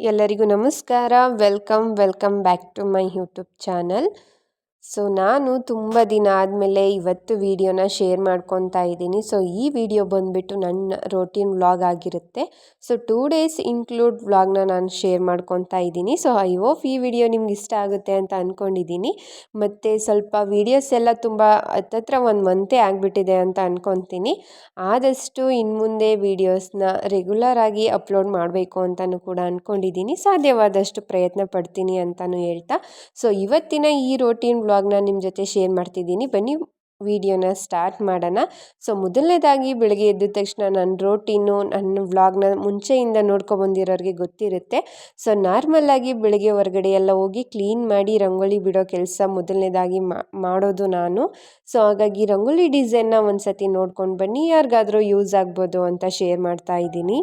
ಎಲ್ಲರಿಗೂ ನಮಸ್ಕಾರ. Welcome welcome back to my YouTube channel so ನಾನು ತುಂಬ ದಿನ ಆದಮೇಲೆ ಇವತ್ತು ವಿಡಿಯೋನ ಶೇರ್ ಮಾಡ್ಕೊತಾ ಇದ್ದೀನಿ. ಸೊ ಈ ವಿಡಿಯೋ ಬಂದುಬಿಟ್ಟು ನನ್ನ ರೋಟೀನ್ ವ್ಲಾಗ್ ಆಗಿರುತ್ತೆ. ಸೊ ಟೂ ಡೇಸ್ ಇನ್ಕ್ಲೂಡ್ ವ್ಲಾಗ್ನ ನಾನು ಶೇರ್ ಮಾಡ್ಕೊತಾ ಇದ್ದೀನಿ. ಸೊ ಐ ಹೋಪ್ ಈ ವಿಡಿಯೋ ನಿಮ್ಗೆ ಇಷ್ಟ ಆಗುತ್ತೆ ಅಂತ ಅಂದ್ಕೊಂಡಿದ್ದೀನಿ ಮತ್ತು ಸ್ವಲ್ಪ ವೀಡಿಯೋಸ್ ಎಲ್ಲ ತುಂಬ ಹತ್ತತ್ರ ಒಂದು ಮಂತೇ ಆಗಿಬಿಟ್ಟಿದೆ ಅಂತ ಅಂದ್ಕೊತೀನಿ ಆದಷ್ಟು ಇನ್ನು ಮುಂದೆ ವೀಡಿಯೋಸ್ನ ರೆಗ್ಯುಲರ್ ಆಗಿ ಅಪ್ಲೋಡ್ ಮಾಡಬೇಕು ಅಂತಲೂ ಕೂಡ ಅಂದ್ಕೊಂಡಿದ್ದೀನಿ ಸಾಧ್ಯವಾದಷ್ಟು ಪ್ರಯತ್ನ ಪಡ್ತೀನಿ ಅಂತಲೂ ಹೇಳ್ತಾ. ಸೊ ಇವತ್ತಿನ ಈ ರೋಟೀನ್ ವ್ಲಾಗ್ನ ನಿಮ್ಮ ಜೊತೆ ಶೇರ್ ಮಾಡ್ತಿದ್ದೀನಿ. ಬನ್ನಿ ವಿಡಿಯೋನ ಸ್ಟಾರ್ಟ್ ಮಾಡೋಣ. ಸೊ ಮೊದಲನೇದಾಗಿ ಬೆಳಗ್ಗೆ ಎದ್ದ ತಕ್ಷಣ ನನ್ನ ರೋಟೀನು ನನ್ನ ವ್ಲಾಗ್ನ ಮುಂಚೆಯಿಂದ ನೋಡ್ಕೊಬಂದಿರೋರಿಗೆ ಗೊತ್ತಿರುತ್ತೆ. ಸೊ ನಾರ್ಮಲ್ಲಾಗಿ ಬೆಳಗ್ಗೆ ಹೊರಗಡೆ ಎಲ್ಲ ಹೋಗಿ ಕ್ಲೀನ್ ಮಾಡಿ ರಂಗೋಲಿ ಬಿಡೋ ಕೆಲಸ ಮೊದಲನೇದಾಗಿ ಮಾಡೋದು ನಾನು. ಸೊ ಹಾಗಾಗಿ ರಂಗೋಲಿ ಡಿಸೈನ್ನ ಒಂದು ಸತಿ ನೋಡ್ಕೊಂಡು ಬನ್ನಿ. ಯಾರಿಗಾದರೂ ಯೂಸ್ ಆಗ್ಬೋದು ಅಂತ ಶೇರ್ ಮಾಡ್ತಾ ಇದ್ದೀನಿ.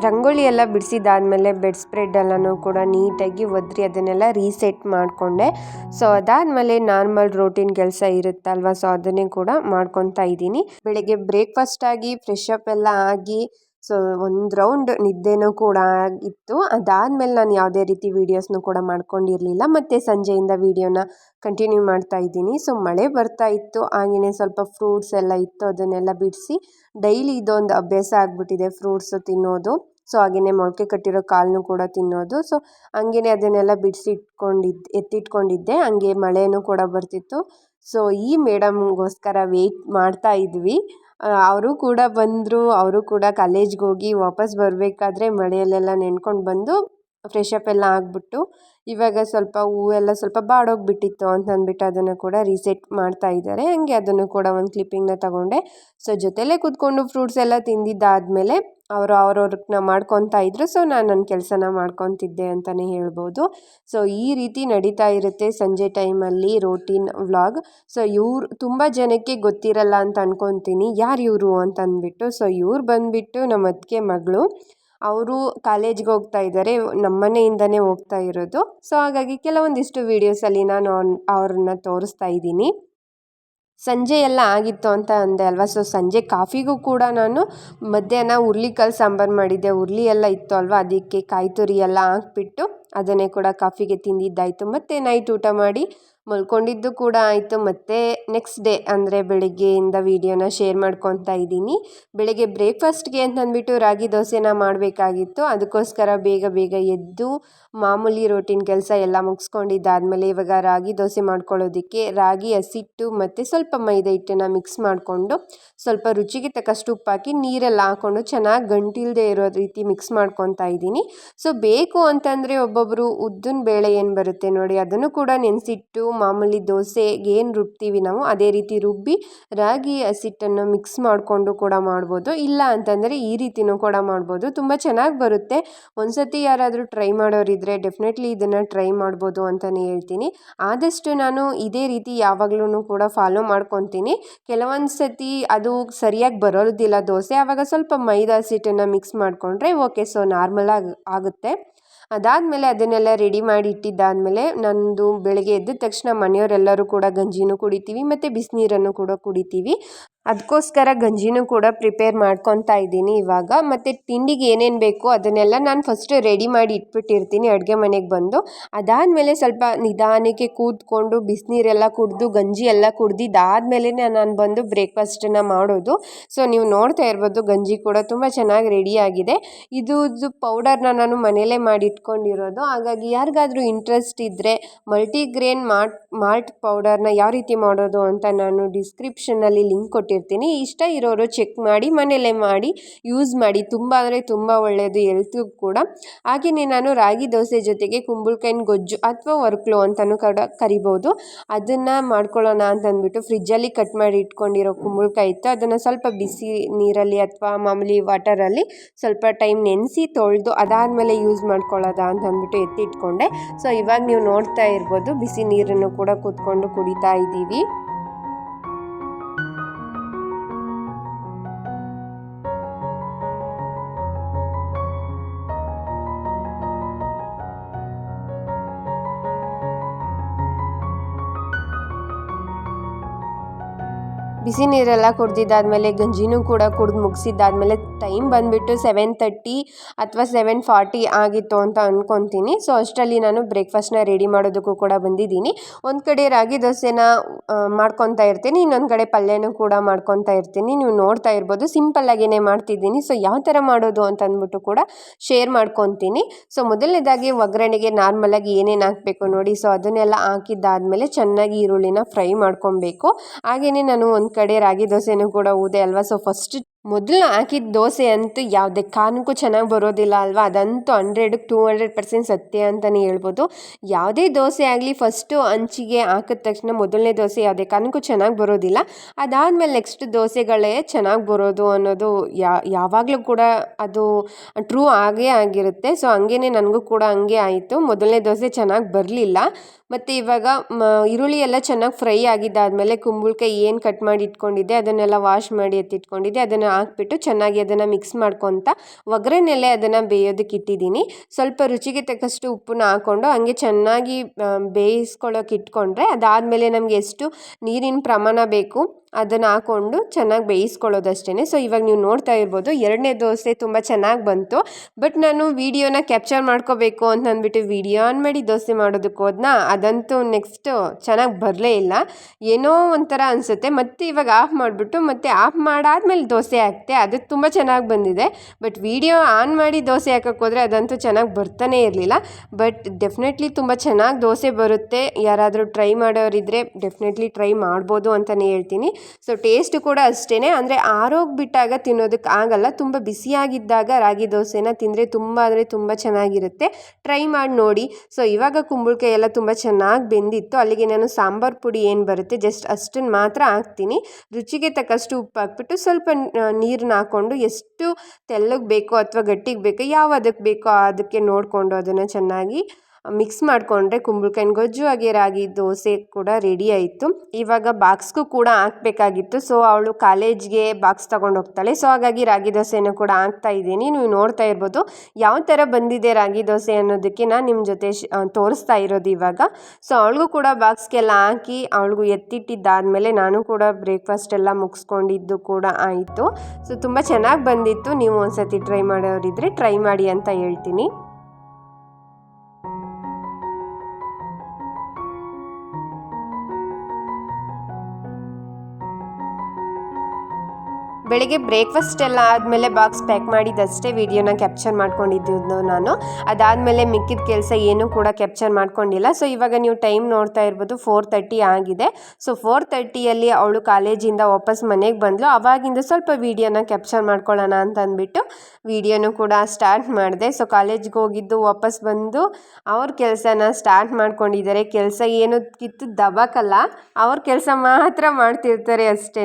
ರಂಗೋಲಿ ಎಲ್ಲ ಬಿಡಿಸಿದಾದ್ಮೇಲೆ ಬೆಡ್ ಸ್ಪ್ರೆಡ್ ಎಲ್ಲನೂ ಕೂಡ ನೀಟಾಗಿ ಒದ್ರಿ ಅದನ್ನೆಲ್ಲ ರೀಸೆಟ್ ಮಾಡಿಕೊಂಡೆ. ಸೊ, ಅದಾದಮೇಲೆ ನಾರ್ಮಲ್ ರೋಟೀನ್ ಕೆಲಸ ಇರುತ್ತಲ್ವ? ಸೊ, ಅದನ್ನೇ ಕೂಡ ಮಾಡ್ಕೊತಾ ಇದ್ದೀನಿ. ಬೆಳಗ್ಗೆ ಬ್ರೇಕ್ಫಾಸ್ಟ್ ಆಗಿ ಫ್ರೆಶ್ ಅಪ್ ಎಲ್ಲ ಆಗಿ ಸೊ, ಒಂದು ರೌಂಡ್ ನಿದ್ದೆನೂ ಕೂಡ ಇತ್ತು. ಅದಾದಮೇಲೆ ನಾನು ಯಾವುದೇ ರೀತಿ ವೀಡಿಯೋಸ್ನು ಕೂಡ ಮಾಡ್ಕೊಂಡಿರಲಿಲ್ಲ. ಮತ್ತು ಸಂಜೆಯಿಂದ ವೀಡಿಯೋನ ಕಂಟಿನ್ಯೂ ಮಾಡ್ತಾ ಇದ್ದೀನಿ. ಸೊ, ಮಳೆ ಬರ್ತಾ ಇತ್ತು. ಹಾಗೆಯೇ ಸ್ವಲ್ಪ ಫ್ರೂಟ್ಸ್ ಎಲ್ಲ ಇತ್ತು. ಅದನ್ನೆಲ್ಲ ಬಿಡಿಸಿ ಡೈಲಿ ಇದೊಂದು ಅಭ್ಯಾಸ ಆಗಿಬಿಟ್ಟಿದೆ ಫ್ರೂಟ್ಸು ತಿನ್ನೋದು. ಸೊ ಹಾಗೆಯೇ ಮೊಳಕೆ ಕಟ್ಟಿರೋ ಕಾಲನ್ನು ಕೂಡ ತಿನ್ನೋದು. ಸೊ ಹಂಗೇ ಅದನ್ನೆಲ್ಲ ಬಿಡಿಸಿ ಇಟ್ಕೊಂಡಿದ್ದು ಎತ್ತಿಟ್ಕೊಂಡಿದ್ದೆ. ಹಂಗೆ ಮಳೆಯೂ ಕೂಡ ಬರ್ತಿತ್ತು. ಸೊ, ಈ ಮೇಡಮ್ಗೋಸ್ಕರ ವೆಯ್ಟ್ ಮಾಡ್ತಾ ಇದ್ವಿ. ಅವರು ಕೂಡ ಬಂದರು, ಅವರು ಕೂಡ ಕಾಲೇಜ್ಗೆ ಹೋಗಿ ವಾಪಸ್ ಬರಬೇಕಾದ್ರೆ ಮಳೆಯಲ್ಲೆಲ್ಲ ನೆನ್ಕೊಂಡು ಬಂದು ಫ್ರೆಶ್ ಅಪ್ ಎಲ್ಲ ಆಗಿಬಿಟ್ಟು ಇವಾಗ ಸ್ವಲ್ಪ ಹೂವೆಲ್ಲ ಸ್ವಲ್ಪ ಬಾಡೋಗಿಬಿಟ್ಟಿತ್ತು ಅಂತ ಅಂದ್ಬಿಟ್ಟು ಅದನ್ನು ಕೂಡ ರೀಸೆಟ್ ಮಾಡ್ತಾ ಇದ್ದಾರೆ. ಹಂಗೆ ಅದನ್ನು ಕೂಡ ಒಂದು ಕ್ಲಿಪ್ಪಿಂಗ್ನ ತಗೊಂಡೆ. ಸೊ ಜೊತೆಲೇ ಕೂತ್ಕೊಂಡು ಫ್ರೂಟ್ಸ್ ಎಲ್ಲ ತಿಂದಿದ್ದಾದಮೇಲೆ ಅವರು ಅವ್ರವ್ರನ್ನ ಮಾಡ್ಕೊತಾ ಇದ್ರು. ಸೊ ನಾನು ನನ್ನ ಕೆಲಸನ ಮಾಡ್ಕೊತಿದ್ದೆ ಅಂತಲೇ ಹೇಳ್ಬೋದು. ಸೊ ಈ ರೀತಿ ನಡೀತಾ ಇರುತ್ತೆ ಸಂಜೆ ಟೈಮಲ್ಲಿ ರೋಟೀನ್ ವ್ಲಾಗ್ ಸೊ ಇವ್ರು ತುಂಬ ಜನಕ್ಕೆ ಗೊತ್ತಿರಲ್ಲ ಅಂತ ಅನ್ಕೊತೀನಿ. ಯಾರು ಇವರು ಅಂತ ಅಂದ್ಬಿಟ್ಟು. ಸೊ ಇವ್ರು ಬಂದುಬಿಟ್ಟು ನಮ್ಮ ಅತ್ತಿಗೆ ಮಗಳು. ಅವರು ಕಾಲೇಜ್ಗೆ ಹೋಗ್ತಾ ಇದ್ದಾರೆ, ನಮ್ಮ ಮನೆಯಿಂದನೇ ಹೋಗ್ತಾ ಇರೋದು. ಸೊ ಹಾಗಾಗಿ ಕೆಲವೊಂದಿಷ್ಟು ವೀಡಿಯೋಸಲ್ಲಿ ನಾನು ಅವ್ರನ್ನ ತೋರಿಸ್ತಾ ಇದ್ದೀನಿ. ಸಂಜೆ ಎಲ್ಲ ಆಗಿತ್ತು ಅಂತ ಅಂದೆ ಅಲ್ವಾ? ಸೊ ಸಂಜೆ ಕಾಫಿಗೂ ಕೂಡ ನಾನು ಮಧ್ಯಾಹ್ನ ಹುರ್ಳಿಕಾಳು ಸಾಂಬಾರು ಮಾಡಿದ್ದೆ. ಹುರ್ಲಿ ಎಲ್ಲ ಇತ್ತು ಅಲ್ವಾ? ಅದಕ್ಕೆ ಕಾಯಿ ತುರಿ ಎಲ್ಲ ಹಾಕ್ಬಿಟ್ಟು ಅದನ್ನೇ ಕೂಡ ಕಾಫಿಗೆ ತಿಂದಿದ್ದಾಯಿತು. ಮತ್ತು ನೈಟ್ ಊಟ ಮಾಡಿ ಮಲ್ಕೊಂಡಿದ್ದು ಕೂಡ ಆಯಿತು. ಮತ್ತು ನೆಕ್ಸ್ಟ್ ಡೇ ಅಂದರೆ ಬೆಳಗ್ಗೆಯಿಂದ ವೀಡಿಯೋನ ಶೇರ್ ಮಾಡ್ಕೊತಾ ಇದ್ದೀನಿ. ಬೆಳಗ್ಗೆ ಬ್ರೇಕ್ಫಾಸ್ಟ್ಗೆ ಅಂತಂದ್ಬಿಟ್ಟು ರಾಗಿ ದೋಸೆನ ಮಾಡಬೇಕಾಗಿತ್ತು. ಅದಕ್ಕೋಸ್ಕರ ಬೇಗ ಬೇಗ ಎದ್ದು ಮಾಮೂಲಿ ರೋಟಿನ ಕೆಲಸ ಎಲ್ಲ ಮುಗಿಸ್ಕೊಂಡಿದ್ದಾದಮೇಲೆ ಇವಾಗ ರಾಗಿ ದೋಸೆ ಮಾಡ್ಕೊಳ್ಳೋದಕ್ಕೆ ರಾಗಿ, ಹಸಿಟ್ಟು ಮತ್ತು ಸ್ವಲ್ಪ ಮೈದಾ ಹಿಟ್ಟನ್ನು ಮಿಕ್ಸ್ ಮಾಡಿಕೊಂಡು ಸ್ವಲ್ಪ ರುಚಿಗೆ ತಕ್ಕಷ್ಟು ಉಪ್ಪು ಹಾಕಿ ನೀರೆಲ್ಲ ಹಾಕ್ಕೊಂಡು ಚೆನ್ನಾಗಿ ಗಂಟಿಲ್ಲದೆ ಇರೋ ರೀತಿ ಮಿಕ್ಸ್ ಮಾಡ್ಕೊತಾ ಇದ್ದೀನಿ. ಸೊ ಬೇಕು ಅಂತಂದರೆ ಒಬ್ಬೊಬ್ಬರು ಉದ್ದಿನ ಬೇಳೆ ಏನು ಬರುತ್ತೆ ನೋಡಿ, ಅದನ್ನು ಕೂಡ ನೆನೆಸಿಟ್ಟು ಮಾಮೂಲಿ ದೋಸೆಗೆ ಏನು ರುಬ್ತೀವಿ ನಾವು, ಅದೇ ರೀತಿ ರುಬ್ಬಿ ರಾಗಿ ಹಸಿಟ್ಟನ್ನು ಮಿಕ್ಸ್ ಮಾಡಿಕೊಂಡು ಕೂಡ ಮಾಡ್ಬೋದು. ಇಲ್ಲ ಅಂತಂದರೆ ಈ ರೀತಿಯೂ ಕೂಡ ಮಾಡ್ಬೋದು. ತುಂಬ ಚೆನ್ನಾಗಿ ಬರುತ್ತೆ. ಒಂದು ಸತಿ ಯಾರಾದರೂ ಟ್ರೈ ಮಾಡೋರಿದ್ದರೆ ಡೆಫಿನೆಟ್ಲಿ ಇದನ್ನು ಟ್ರೈ ಮಾಡ್ಬೋದು ಅಂತಲೇ ಹೇಳ್ತೀನಿ. ಆದಷ್ಟು ನಾನು ಇದೇ ರೀತಿ ಯಾವಾಗಲೂ ಕೂಡ ಫಾಲೋ ಮಾಡ್ಕೊತೀನಿ. ಕೆಲವೊಂದು ಸತಿ ಅದು ಸರಿಯಾಗಿ ಬರೋದಿಲ್ಲ ದೋಸೆ. ಆವಾಗ ಸ್ವಲ್ಪ ಮೈದಾ ಹಸಿಟ್ಟನ್ನು ಮಿಕ್ಸ್ ಮಾಡಿಕೊಂಡ್ರೆ ಓಕೆ ಸೊ ನಾರ್ಮಲಾಗಿ ಆಗುತ್ತೆ. ಅದಾದಮೇಲೆ ಅದನ್ನೆಲ್ಲ ರೆಡಿ ಮಾಡಿ ಇಟ್ಟಿದ್ದಾದಮೇಲೆ ನಂದು ಬೆಳಗ್ಗೆ ಎದ್ದ ತಕ್ಷಣ ಮನೆಯವರೆಲ್ಲರೂ ಕೂಡ ಗಂಜಿನೂ ಕುಡಿತೀವಿ, ಮತ್ತು ಬಿಸಿನೀರನ್ನು ಕೂಡ ಕುಡಿತೀವಿ. ಅದಕ್ಕೋಸ್ಕರ ಗಂಜಿನೂ ಕೂಡ ಪ್ರಿಪೇರ್ ಮಾಡ್ಕೊತಾ ಇದ್ದೀನಿ ಇವಾಗ. ಮತ್ತು ತಿಂಡಿಗೆ ಏನೇನು ಬೇಕು ಅದನ್ನೆಲ್ಲ ನಾನು ಫಸ್ಟ್ ರೆಡಿ ಮಾಡಿ ಇಟ್ಬಿಟ್ಟಿರ್ತೀನಿ ಅಡುಗೆ ಮನೆಗೆ ಬಂದು. ಅದಾದಮೇಲೆ ಸ್ವಲ್ಪ ನಿಧಾನಕ್ಕೆ ಕೂತ್ಕೊಂಡು ಬಿಸಿನೀರೆಲ್ಲ ಕುಡಿದು, ಗಂಜಿ ಎಲ್ಲ ಕುಡ್ದಿದ್ದಾದಮೇಲೆ ನಾನು ಬಂದು ಬ್ರೇಕ್ಫಾಸ್ಟನ್ನು ಮಾಡೋದು. ಸೊ ನೀವು ನೋಡ್ತಾ ಇರ್ಬೋದು ಗಂಜಿ ಕೂಡ ತುಂಬ ಚೆನ್ನಾಗಿ ರೆಡಿಯಾಗಿದೆ ಇದು ಪೌಡರ್ನ ನಾನು ಮನೆಯಲ್ಲೇ ಮಾಡಿ ಇಟ್ಕೊಂಡಿರೋದು ಹಾಗಾಗಿ ಯಾರಿಗಾದರೂ ಇಂಟ್ರೆಸ್ಟ್ ಇದ್ದರೆ ಮಲ್ಟಿಗ್ರೇನ್ ಮಾಲ್ಟ್ ಮಾಲ್ಟ್ ಪೌಡರ್ನ ಯಾವ ರೀತಿ ಮಾಡೋದು ಅಂತ ನಾನು ಡಿಸ್ಕ್ರಿಪ್ಷನ್ನಲ್ಲಿ ಲಿಂಕ್ ಕೊಟ್ಟಿರ್ತೀನಿ. ಇಷ್ಟ ಇರೋರು ಚೆಕ್ ಮಾಡಿ ಮನೆಯಲ್ಲೇ ಮಾಡಿ ಯೂಸ್ ಮಾಡಿ. ತುಂಬ ಅಂದರೆ ತುಂಬ ಒಳ್ಳೆಯದು ಎಲ್ತಿಗೂ ಕೂಡ. ಹಾಗೆಯೇ ನಾನು ರಾಗಿ ದೋಸೆ ಜೊತೆಗೆ ಕುಂಬಳಕಾಯಿನ ಗೊಜ್ಜು ಅಥವಾ ವರ್ಕ್ಲೋ ಅಂತಲೂ ಕೂಡ ಕರಿಬೋದು. ಅದನ್ನು ಮಾಡ್ಕೊಳ್ಳೋಣ ಅಂತ ಅಂದ್ಬಿಟ್ಟು ಫ್ರಿಜ್ಜಲ್ಲಿ ಕಟ್ ಮಾಡಿ ಇಟ್ಕೊಂಡಿರೋ ಕುಂಬಳಕಾಯಿ ಇತ್ತು. ಅದನ್ನು ಸ್ವಲ್ಪ ಬಿಸಿ ನೀರಲ್ಲಿ ಅಥವಾ ಮಾಮೂಲಿ ವಾಟರಲ್ಲಿ ಸ್ವಲ್ಪ ಟೈಮ್ ನೆನೆಸಿ ತೊಳೆದು ಅದಾದಮೇಲೆ ಯೂಸ್ ಮಾಡ್ಕೊಳ್ಳೋದಾ ಅಂತ ಅಂದ್ಬಿಟ್ಟು ಎತ್ತಿಟ್ಕೊಂಡೆ. ಸೊ ಇವಾಗ ನೀವು ನೋಡ್ತಾ ಇರ್ಬೋದು, ಬಿಸಿ ನೀರನ್ನು ಕೂಡ ಕೂತ್ಕೊಂಡು ಕುಡಿತಾ ಇದ್ದೀವಿ. ಬಿಸಿ ನೀರೆಲ್ಲ ಕುಡ್ದಿದ್ದಾದಮೇಲೆ, ಗಂಜಿನೂ ಕೂಡ ಕುಡ್ದು ಮುಗಿಸಿದ್ದಾದಮೇಲೆ ಟೈಮ್ ಬಂದುಬಿಟ್ಟು ಸೆವೆನ್ ತರ್ಟಿ ಅಥವಾ ಸೆವೆನ್ ಫಾರ್ಟಿ ಆಗಿತ್ತು ಅಂತ ಅಂದ್ಕೊತೀನಿ ಸೊ ಅಷ್ಟರಲ್ಲಿ ನಾನು ಬ್ರೇಕ್ಫಾಸ್ಟ್ನ ರೆಡಿ ಮಾಡೋದಕ್ಕೂ ಕೂಡ ಬಂದಿದ್ದೀನಿ. ಒಂದು ಕಡೆ ರಾಗಿ ದೋಸೆನ ಮಾಡ್ಕೊತಾ ಇರ್ತೀನಿ. ಇನ್ನೊಂದು ಕಡೆ ಪಲ್ಯನೂ ಕೂಡ ಮಾಡ್ಕೊತಾ ಇರ್ತೀನಿ. ನೀವು ನೋಡ್ತಾ ಇರ್ಬೋದು ಸಿಂಪಲ್ಲಾಗೇ ಮಾಡ್ತಿದ್ದೀನಿ. ಸೊ ಯಾವ ಥರ ಮಾಡೋದು ಅಂತ ಅಂದ್ಬಿಟ್ಟು ಕೂಡ ಶೇರ್ ಮಾಡ್ಕೊತೀನಿ. ಸೊ ಮೊದಲನೇದಾಗಿ ಒಗ್ಗರಣೆಗೆ ನಾರ್ಮಲಾಗಿ ಏನೇನು ಹಾಕಬೇಕು ನೋಡಿ. ಸೊ ಅದನ್ನೆಲ್ಲ ಹಾಕಿದ್ದಾದಮೇಲೆ ಚೆನ್ನಾಗಿ ಈರುಳ್ಳಿನ ಫ್ರೈ ಮಾಡ್ಕೊಬೇಕು. ಹಾಗೆಯೇ ನಾನು ಒಂದು ಕಡೆ ರಾಗಿ ದೋಸೆನೂ ಕೂಡ ಊದೆ ಅಲ್ವಾ? ಸೊ ಫಸ್ಟ್ ಮೊದಲು ಹಾಕಿದ ದೋಸೆ ಅಂತೂ ಯಾವುದೇ ಕಾರಣಕ್ಕೂ ಚೆನ್ನಾಗಿ ಬರೋದಿಲ್ಲ ಅಲ್ವಾ? ಅದಂತೂ ಹಂಡ್ರೆಡ್ಗೆ ಟೂ ಹಂಡ್ರೆಡ್ ಪರ್ಸೆಂಟ್ ಸತ್ಯ ಅಂತಲೇ ಹೇಳ್ಬೋದು. ಯಾವುದೇ ದೋಸೆ ಆಗಲಿ ಫಸ್ಟು ಹಂಚಿಗೆ ಹಾಕಿದ ತಕ್ಷಣ ಮೊದಲನೇ ದೋಸೆ ಯಾವುದೇ ಕಾರಣಕ್ಕೂ ಚೆನ್ನಾಗಿ ಬರೋದಿಲ್ಲ. ಅದಾದಮೇಲೆ ನೆಕ್ಸ್ಟ್ ದೋಸೆಗಳೇ ಚೆನ್ನಾಗಿ ಬರೋದು ಅನ್ನೋದು ಯಾವಾಗಲೂ ಕೂಡ ಅದು ಟ್ರೂ ಆಗೇ ಆಗಿರುತ್ತೆ. ಸೊ ಹಂಗೇ ನನಗೂ ಕೂಡ ಹಂಗೆ ಆಯಿತು. ಮೊದಲನೇ ದೋಸೆ ಚೆನ್ನಾಗಿ ಬರಲಿಲ್ಲ. ಮತ್ತು ಇವಾಗ ಮ, ಈರುಳ್ಳಿ ಎಲ್ಲ ಚೆನ್ನಾಗಿ ಫ್ರೈ ಆಗಿದ್ದಾದಮೇಲೆ ಕುಂಬಳಕಾಯಿ ಏನು ಕಟ್ ಮಾಡಿ ಇಟ್ಕೊಂಡಿದ್ದೆ, ಅದನ್ನೆಲ್ಲ ವಾಶ್ ಮಾಡಿ ಎತ್ತಿಟ್ಕೊಂಡಿದ್ದೆ, ಅದನ್ನು ಹಾಕ್ಬಿಟ್ಟು ಚೆನ್ನಾಗಿ ಅದನ್ನು ಮಿಕ್ಸ್ ಮಾಡ್ಕೊತ ಒಗ್ಗರಣೆಯಲ್ಲೇ ಅದನ್ನು ಬೇಯೋದಕ್ಕೆ ಇಟ್ಟಿದ್ದೀನಿ. ಸ್ವಲ್ಪ ರುಚಿಗೆ ತಕ್ಕಷ್ಟು ಉಪ್ಪನ್ನ ಹಾಕ್ಕೊಂಡು ಹಂಗೆ ಚೆನ್ನಾಗಿ ಬೇಯಿಸ್ಕೊಳ್ಳೋಕೆ ಇಟ್ಕೊಂಡ್ರೆ ಅದಾದಮೇಲೆ ನಮಗೆ ಎಷ್ಟು ನೀರಿನ ಪ್ರಮಾಣ ಬೇಕು ಅದನ್ನು ಹಾಕ್ಕೊಂಡು ಚೆನ್ನಾಗಿ ಬೇಯಿಸ್ಕೊಳ್ಳೋದಷ್ಟೇ ಸೊ, ಇವಾಗ ನೀವು ನೋಡ್ತಾ ಇರ್ಬೋದು ಎರಡನೇ ದೋಸೆ ತುಂಬ ಚೆನ್ನಾಗಿ ಬಂತು. ಬಟ್ ನಾನು ವೀಡಿಯೋನ ಕ್ಯಾಪ್ಚರ್ ಮಾಡ್ಕೋಬೇಕು ಅಂತ ಅಂದ್ಬಿಟ್ಟು ವೀಡಿಯೋ ಆನ್ ಮಾಡಿ ದೋಸೆ ಮಾಡೋದಕ್ಕೆ ಹೋದ್ನ? ಅದಂತೂ ನೆಕ್ಸ್ಟು ಚೆನ್ನಾಗಿ ಬರಲೇ ಇಲ್ಲ. ಏನೋ ಒಂಥರ ಅನಿಸುತ್ತೆ. ಮತ್ತು ಇವಾಗ ಆಫ್ ಮಾಡಿಬಿಟ್ಟು ಮತ್ತೆ ಆಫ್ ಮಾಡಾದ್ಮೇಲೆ ದೋಸೆ ಹಾಕ್ತೆ ಅದು ತುಂಬ ಚೆನ್ನಾಗಿ ಬಂದಿದೆ. ಬಟ್ ವೀಡಿಯೋ ಆನ್ ಮಾಡಿ ದೋಸೆ ಹಾಕಕ್ಕೆ ಹೋದರೆ ಅದಂತೂ ಚೆನ್ನಾಗಿ ಬರ್ತಾನೆ ಇರಲಿಲ್ಲ. ಬಟ್ ಡೆಫಿನೆಟ್ಲಿ ತುಂಬ ಚೆನ್ನಾಗಿ ದೋಸೆ ಬರುತ್ತೆ. ಯಾರಾದರೂ ಟ್ರೈ ಮಾಡೋರಿದ್ದರೆ ಡೆಫಿನೆಟ್ಲಿ ಟ್ರೈ ಮಾಡ್ಬೋದು ಅಂತಲೇ ಹೇಳ್ತೀನಿ. ಸೊ, ಟೇಸ್ಟ್ ಕೂಡ ಅಷ್ಟೇ ಅಂದರೆ ಆರೋಗ್ಬಿಟ್ಟಾಗ ತಿನ್ನೋದಕ್ಕೆ ಆಗಲ್ಲ. ತುಂಬ ಬಿಸಿಯಾಗಿದ್ದಾಗ ರಾಗಿ ದೋಸೆನ ತಿಂದರೆ ತುಂಬ ಅಂದರೆ ತುಂಬ ಚೆನ್ನಾಗಿರುತ್ತೆ. ಟ್ರೈ ಮಾಡಿ ನೋಡಿ. ಸೊ, ಇವಾಗ ಕುಂಬಳಕಾಯಿ ಎಲ್ಲ ತುಂಬ ಚೆನ್ನಾಗಿ ಬೆಂದಿತ್ತು. ಅಲ್ಲಿಗೆ ನಾನು ಸಾಂಬಾರು ಪುಡಿ ಏನು ಬರುತ್ತೆ, ಜಸ್ಟ್ ಅಷ್ಟನ್ನು ಮಾತ್ರ ಹಾಕ್ತೀನಿ. ರುಚಿಗೆ ತಕ್ಕಷ್ಟು ಉಪ್ಪು ಹಾಕ್ಬಿಟ್ಟು ಸ್ವಲ್ಪ ನೀರನ್ನ ಹಾಕ್ಕೊಂಡು ಎಷ್ಟು ತೆಳ್ಳಗೆ ಬೇಕೋ ಅಥವಾ ಗಟ್ಟಿಗೆ ಬೇಕೋ ಯಾವ ಅದಕ್ಕೆ ಬೇಕೋ ಅದಕ್ಕೆ ನೋಡಿಕೊಂಡು ಅದನ್ನು ಚೆನ್ನಾಗಿ ಮಿಕ್ಸ್ ಮಾಡಿಕೊಂಡ್ರೆ ಕುಂಬಳಕಾಯಿನ ಗೊಜ್ಜು ಹಾಗೆ ರಾಗಿ ದೋಸೆ ಕೂಡ ರೆಡಿ ಆಯಿತು. ಇವಾಗ ಬಾಕ್ಸ್ಗೂ ಕೂಡ ಹಾಕ್ಬೇಕಾಗಿತ್ತು. ಸೊ ಅವಳು ಕಾಲೇಜ್ಗೆ ಬಾಕ್ಸ್ ತಗೊಂಡು ಹೋಗ್ತಾಳೆ. ಸೊ ಹಾಗಾಗಿ ರಾಗಿ ದೋಸೆಯನ್ನು ಕೂಡ ಹಾಕ್ತಾ ಇದ್ದೀನಿ. ನೀವು ನೋಡ್ತಾ ಇರ್ಬೋದು ಯಾವ ಥರ ಬಂದಿದೆ ರಾಗಿ ದೋಸೆ ಅನ್ನೋದಕ್ಕೆ ನಾನು ನಿಮ್ಮ ಜೊತೆ ತೋರಿಸ್ತಾ ಇರೋದು ಇವಾಗ. ಸೊ ಅವಳಿಗೂ ಕೂಡ ಬಾಕ್ಸ್ಗೆಲ್ಲ ಹಾಕಿ ಅವಳಿಗೂ ಎತ್ತಿಟ್ಟಿದ್ದಾದಮೇಲೆ ನಾನು ಕೂಡ ಬ್ರೇಕ್ಫಾಸ್ಟ್ ಎಲ್ಲ ಮುಗಿಸ್ಕೊಂಡಿದ್ದು ಕೂಡ ಆಯಿತು. ಸೊ ತುಂಬ ಚೆನ್ನಾಗಿ ಬಂದಿತ್ತು. ನೀವು ಒಂದ್ಸತಿ ಟ್ರೈ ಮಾಡೋರಿದ್ರೆ ಟ್ರೈ ಮಾಡಿ ಅಂತ ಹೇಳ್ತೀನಿ. ಬೆಳಿಗ್ಗೆ ಬ್ರೇಕ್ಫಾಸ್ಟ್ ಎಲ್ಲ ಆದಮೇಲೆ ಬಾಕ್ಸ್ ಪ್ಯಾಕ್ ಮಾಡಿದ್ದಷ್ಟೇ ವಿಡಿಯೋನ ಕ್ಯಾಪ್ಚರ್ ಮಾಡ್ಕೊಂಡಿದ್ದು ನಾನು. ಅದಾದಮೇಲೆ ಮಿಕ್ಕಿದ ಕೆಲಸ ಏನೂ ಕೂಡ ಕ್ಯಾಪ್ಚರ್ ಮಾಡ್ಕೊಂಡಿಲ್ಲ. ಸೊ ಇವಾಗ ನೀವು ಟೈಮ್ ನೋಡ್ತಾ ಇರ್ಬೋದು ಫೋರ್ ತರ್ಟಿ ಆಗಿದೆ. ಸೊ ಫೋರ್ ತರ್ಟಿಯಲ್ಲಿ ಅವಳು ಕಾಲೇಜಿಂದ ವಾಪಸ್ ಮನೆಗೆ ಬಂದಳು ಅವಾಗಿಂದ ಸ್ವಲ್ಪ ವೀಡಿಯೋನ ಕ್ಯಾಪ್ಚರ್ ಮಾಡ್ಕೊಳ್ಳೋಣ ಅಂತ ಅಂದ್ಬಿಟ್ಟು ವೀಡಿಯೋನು ಕೂಡ ಸ್ಟಾರ್ಟ್ ಮಾಡಿದೆ. ಸೊ ಕಾಲೇಜ್ಗೆ ಹೋಗಿದ್ದು ವಾಪಸ್ ಬಂದು ಅವ್ರ ಕೆಲಸನ ಸ್ಟಾರ್ಟ್ ಮಾಡ್ಕೊಂಡಿದ್ದಾರೆ. ಕೆಲಸ ಏನು ಕಿತ್ತು ದಬಾಕಲ್ಲ. ಅವ್ರ ಕೆಲಸ ಮಾತ್ರ ಮಾಡ್ತಿರ್ತಾರೆ ಅಷ್ಟೇ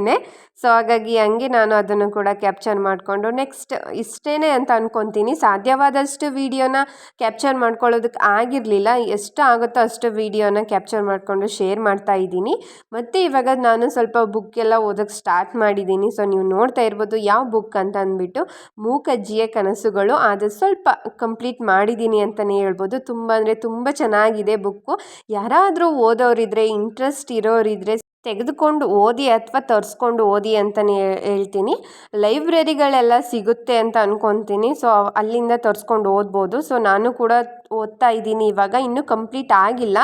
ಸೊ ಹಾಗಾಗಿ ಹಂಗೆ ನಾನು ಅದನ್ನು ಕೂಡ ಕ್ಯಾಪ್ಚರ್ ಮಾಡಿಕೊಂಡು ನೆಕ್ಸ್ಟ್ ಇಷ್ಟೇ ಅಂತ ಅಂದ್ಕೊತೀನಿ ಸಾಧ್ಯವಾದಷ್ಟು ವೀಡಿಯೋನ ಕ್ಯಾಪ್ಚರ್ ಮಾಡ್ಕೊಳ್ಳೋದಕ್ಕೆ ಆಗಿರಲಿಲ್ಲ. ಎಷ್ಟು ಆಗುತ್ತೋ ಅಷ್ಟು ವೀಡಿಯೋನ ಕ್ಯಾಪ್ಚರ್ ಮಾಡಿಕೊಂಡು ಶೇರ್ ಮಾಡ್ತಾ ಇದ್ದೀನಿ. ಮತ್ತು ಇವಾಗ ನಾನು ಸ್ವಲ್ಪ ಬುಕ್ ಎಲ್ಲ ಓದೋಕ್ಕೆ ಸ್ಟಾರ್ಟ್ ಮಾಡಿದ್ದೀನಿ. ಸೊ ನೀವು ನೋಡ್ತಾ ಇರ್ಬೋದು ಯಾವ ಬುಕ್ ಅಂತ ಅಂದ್ಬಿಟ್ಟು ಮೂಕಜ್ಜಿಯ ಕನಸುಗಳು. ಅದು ಸ್ವಲ್ಪ ಕಂಪ್ಲೀಟ್ ಮಾಡಿದ್ದೀನಿ ಅಂತಲೇ ಹೇಳ್ಬೋದು. ತುಂಬ ಅಂದರೆ ತುಂಬ ಚೆನ್ನಾಗಿದೆ ಬುಕ್ಕು ಯಾರಾದರೂ ಓದೋರಿದ್ರೆ ಇಂಟ್ರೆಸ್ಟ್ ಇರೋರಿದ್ರೆ ತೆಗೆದುಕೊಂಡು ಓದಿ ಅಥವಾ ತರಿಸ್ಕೊಂಡು ಓದಿ ಅಂತಲೇ ಹೇಳ್ತೀನಿ. ಲೈಬ್ರರಿಗಳೆಲ್ಲ ಸಿಗುತ್ತೆ ಅಂತ ಅಂದ್ಕೊತೀನಿ ಸೊ ಅಲ್ಲಿಂದ ತರಿಸ್ಕೊಂಡು ಓದ್ಬೋದು. ಸೊ ನಾನು ಕೂಡ ಓದ್ತಾ ಇದ್ದೀನಿ. ಇವಾಗ ಇನ್ನೂ ಕಂಪ್ಲೀಟ್ ಆಗಿಲ್ಲ.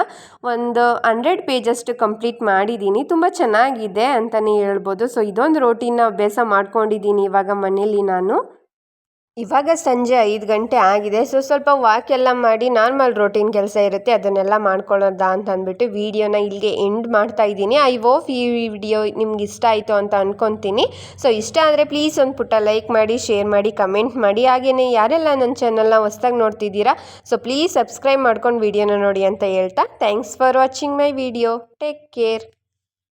ಒಂದು ಹಂಡ್ರೆಡ್ ಪೇಜಷ್ಟು ಕಂಪ್ಲೀಟ್ ಮಾಡಿದ್ದೀನಿ. ತುಂಬ ಚೆನ್ನಾಗಿದೆ ಅಂತಲೇ ಹೇಳ್ಬೋದು. ಸೊ ಇದೊಂದು ರೋಟೀನ ಅಭ್ಯಾಸ ಮಾಡ್ಕೊಂಡಿದ್ದೀನಿ ಇವಾಗ ಮನೇಲಿ ನಾನು. ಇವಾಗ ಸಂಜೆ ಐದು ಗಂಟೆ ಆಗಿದೆ. ಸೊ ಸ್ವಲ್ಪ ವಾಕ್ ಎಲ್ಲ ಮಾಡಿ ನಾರ್ಮಲ್ ರೊಟೀನ್ ಕೆಲಸ ಇರುತ್ತೆ. ಅದನ್ನೆಲ್ಲ ಮಾಡ್ಕೊಳ್ಳೋದಾ ಅಂತ ಅಂದ್ಬಿಟ್ಟು ವೀಡಿಯೋನ ಇಲ್ಲಿಗೆ ಎಂಡ್ ಮಾಡ್ತಾ ಇದ್ದೀನಿ. ಐ ಹೋಪ್ ಈ ವಿಡಿಯೋ ನಿಮ್ಗೆ ಇಷ್ಟ ಆಯಿತು ಅಂತ ಅಂದ್ಕೊತೀನಿ ಸೊ ಇಷ್ಟ ಆದರೆ ಪ್ಲೀಸ್ ಒಂದು ಪುಟ್ಟ ಲೈಕ್ ಮಾಡಿ ಶೇರ್ ಮಾಡಿ ಕಮೆಂಟ್ ಮಾಡಿ. ಹಾಗೇ ಯಾರೆಲ್ಲ ನನ್ನ ಚಾನಲ್ನ ಹೊಸ್ದಾಗಿ ನೋಡ್ತಿದ್ದೀರಾ ಸೊ ಪ್ಲೀಸ್ ಸಬ್ಸ್ಕ್ರೈಬ್ ಮಾಡ್ಕೊಂಡು ವೀಡಿಯೋನ ನೋಡಿ ಅಂತ ಹೇಳ್ತಾ. Thanks for watching my video take care